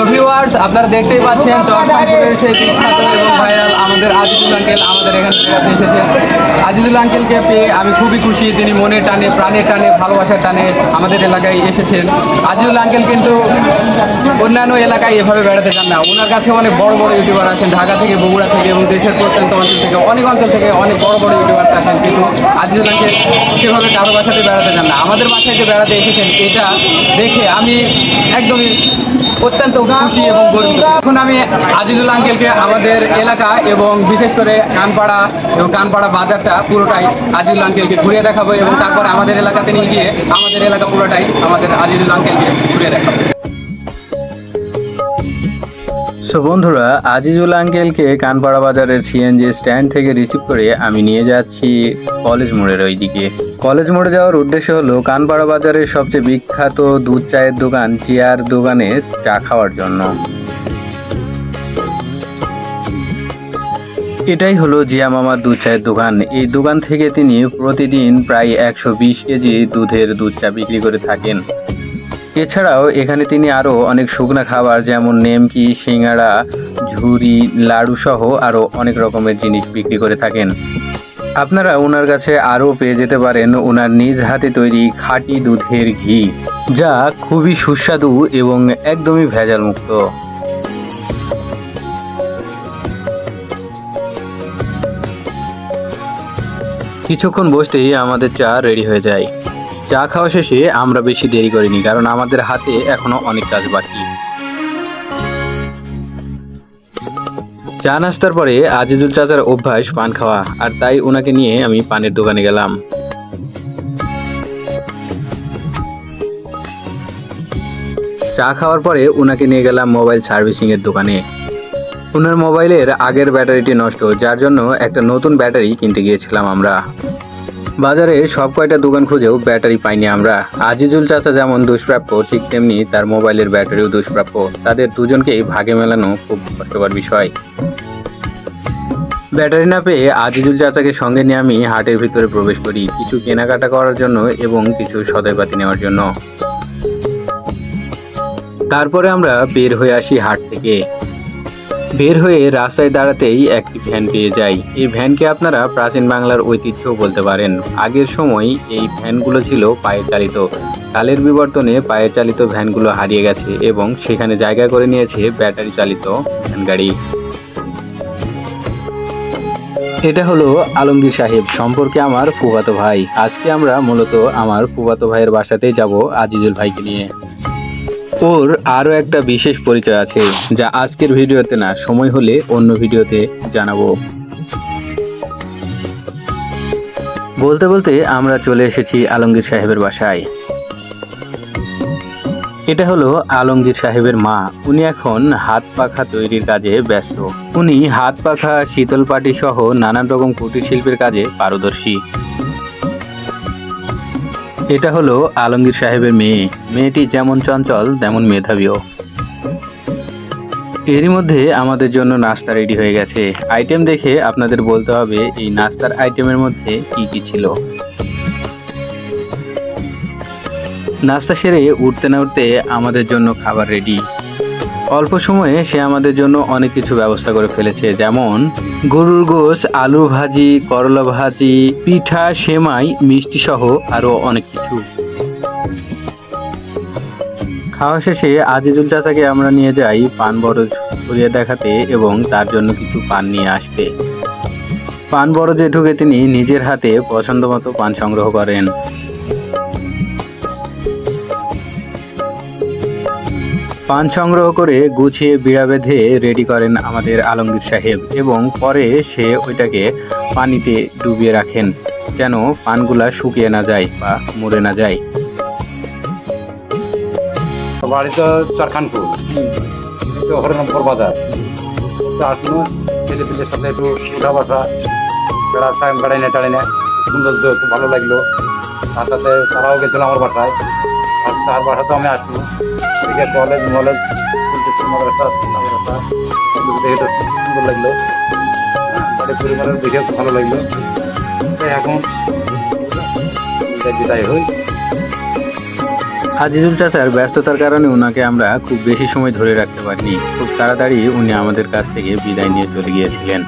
তো ভিউয়ার্স আপনারা দেখতেই পাচ্ছেন বিখ্যাত এবং ভাইরাল আমাদের আজিজুল আঙ্কেল আমাদের এখান থেকে এসেছেন। আজিজুল আঙ্কেলকে পেয়ে আমি খুবই খুশি, তিনি মনের টানে, প্রাণের টানে, ভালোবাসার টানে আমাদের এলাকায় এসেছেন। আজিজুল আঙ্কেল কিন্তু অন্যান্য এলাকায় এভাবে বেড়াতে চান না। ওনার কাছে অনেক বড় বড় ইউটিউবার আছেন, ঢাকা থেকে, বগুড়া থেকে এবং দেশের প্রত্যন্ত অঞ্চল থেকে, অনেক অঞ্চল থেকে অনেক বড় বড় ইউটিউবার আছেন। কিন্তু আজিজুল আঙ্কেল সেভাবে কারও বাসাতে বেড়াতে চান না। আমাদের বাসায় যে বেড়াতে এসেছেন, এটা দেখে আমি একদমই অত্যন্ত খুশি এবং গর্বিত। এখন আমি আজিজুল আঙ্কেলকে আমাদের এলাকা এবং বিশেষ করে কানপাড়া এবং কানপাড়া বাজারটা পুরোটাই আজিজুল আঙ্কেলকে ঘুরিয়ে দেখাবো এবং তারপরে আমাদের এলাকাতে নিয়ে গিয়ে আমাদের এলাকা পুরোটাই আমাদের আজিজুল আঙ্কেলকে ঘুরিয়ে দেখাবো। সো বন্ধুরা, আজিজুল আঙ্কেলকে কানপাড়া বাজারের সিএনজি স্ট্যান্ড থেকে রিসিভ করে আমি নিয়ে যাচ্ছি কলেজ মোড়ের ওইদিকে। কলেজ মোড়ে যাওয়ার উদ্দেশ্য হলো কানপাড়া বাজারের সবচেয়ে বিখ্যাত দুধ চায়ের দোকান, চিয়ার দোকানে চা খাওয়ার জন্য। এটাই হলো জিয়া মামার দুধ চায়ের দোকান। এই দোকান থেকে তিনি প্রতিদিন প্রায় একশো বিশ কেজি দুধের দুধ চা বিক্রি করে থাকেন। এছাড়াও এখানে তিনি আরও অনেক শুকনা খাবার, যেমন নেমকি, সিঙ্গাড়া, ঝুরি, লাড়ু সহ আরও অনেক রকমের জিনিস বিক্রি করে থাকেন। আপনারা ওনার কাছে আরও পেয়ে যেতে পারেন ওনার নিজ হাতে তৈরি খাঁটি দুধের ঘি, যা খুবই সুস্বাদু এবং একদমই ভেজাল মুক্ত কিছুক্ষণ বসতেই আমাদের চা রেডি হয়ে যায়। চা খাওয়া শেষে আমরা বেশি দেরি করিনি, কারণ আমাদের হাতে এখনও অনেক কাজ বাকি। চা নাস্তার পরে আজিজুল চাচার অভ্যাস পান খাওয়া, আর তাই ওনাকে নিয়ে আমি পানের দোকানে গেলাম। চা খাওয়ার পরে ওনাকে নিয়ে গেলাম মোবাইল সার্ভিসিং এর দোকানে। ওনার মোবাইলের আগের ব্যাটারিটি নষ্ট, যার জন্য একটা নতুন ব্যাটারি কিনতে গিয়েছিলাম আমরা। বাজারে সব কয়টা দোকান খুঁজেও ব্যাটারি পাইনি আমরা। আজিজুল চাচা যেমন দুষ্প্রাপ্য, ঠিক তেমনি তার মোবাইলের ব্যাটারিও দুষ্প্রাপ্য। তাদের দুজনকেই ভাগে মেলানো খুব কষ্টকর বিষয়। ব্যাটারি না পেয়ে আজিজুল চাচাকে সঙ্গে নিয়ে আমি হাটের ভিতরে প্রবেশ করি, কিছু কেনাকাটা করার জন্য এবং কিছু সদাইপাতি নেওয়ার জন্য। তারপরে আমরা বের হয়ে আসি হাট থেকে। বের হয়ে রাস্তায় দাঁড়াতেই একটি ভ্যান পেয়ে যাই। এই ভ্যানকে আপনারা প্রাচীন বাংলার ঐতিহ্য বলতে পারেন। আগের সময় এই ভ্যানগুলো ছিল পায়ে চালিত। কালের বিবর্তনে পায়ে চালিত ভ্যানগুলো হারিয়ে গেছে এবং সেখানে জায়গা করে নিয়েছে ব্যাটারি চালিত ভ্যান গাড়ি। এটা হলো আলমগীর সাহেব সম্পর্কে আমার ফুফাতো ভাই। আজকে আমরা মূলত আমার ফুফাতো ভাইয়ের বাসাতেই যাব আজিজুল ভাইকে নিয়ে। ওর আরও একটা বিশেষ পরিচয় আছে, যা আজকের ভিডিওতে না, সময় হলে অন্য ভিডিওতে জানাব। বলতে বলতে আমরা চলে এসেছি আলমগীর সাহেবের বাসায়। এটা হলো আলমগীর সাহেবের মা। উনি এখন হাত পাখা তৈরির কাজে ব্যস্ত। উনি হাত পাখা, শীতল পাটি সহ নানান রকম কুটির শিল্পের কাজে পারদর্শী। এটা হলো আলমগীর সাহেবের মেয়ে। মেয়েটি যেমন চঞ্চল, তেমন মেধাবীও। এরই মধ্যে আমাদের জন্য নাস্তা রেডি হয়ে গেছে। আইটেম দেখে আপনাদের বলতে হবে এই নাস্তার আইটেমের মধ্যে কি কি ছিল। নাস্তা সেরে উঠতে না উঠতে আমাদের জন্য খাবার রেডি। অল্প সময়ে সে আমাদের জন্য অনেক কিছু ব্যবস্থা করে ফেলেছে, যেমন গরুর গোশ, আলু ভাজি, করলা ভাজি, পিঠা, সেমাই, মিষ্টি সহ আরও অনেক কিছু। খাওয়া শেষে আজিজুল চাচাকে আমরা নিয়ে যাই পান বরজ ঘুরিয়ে দেখাতে এবং তার জন্য কিছু পান নিয়ে আসতে। পান বরজে ঢুকে তিনি নিজের হাতে পছন্দ মতো পান সংগ্রহ করেন। পান সংগ্রহ করে গুছিয়ে বিড়া বেঁধে রেডি করেন আমাদের আলমগীর সাহেব এবং পরে সে ওইটাকে পানিতে ডুবিয়ে রাখেন যেন পানগুলা শুকিয়ে না যায় বা মরে না যায়। বাড়ি তো চরখানপুর। তো হরিরামপুর বাজার। তো আসলো ছেলে পিলের সাথে একটু উঠা বসা, বেড়া বেড়াই না টাড়াই না সুন্দর তো খুব ভালো লাগল। তার সাথে তারাও গেছিল আমার বাসায়। আর তার বাসাতেও আমি আসলো এদিকে কলেজ মলেজ দেখে সুন্দর লাগল। বাড়ির পরিবারের দেখে ভালো লাগল। তাই এখন বিদায় হই। ব্যস্ততার কারণে ওনাকে আমরা খুব বেশি সময় ধরে রাখতে পারিনি। খুব তাড়াতাড়ি উনি আমাদের কাছ থেকে বিদায় নিয়ে চলে গিয়েছিলেন।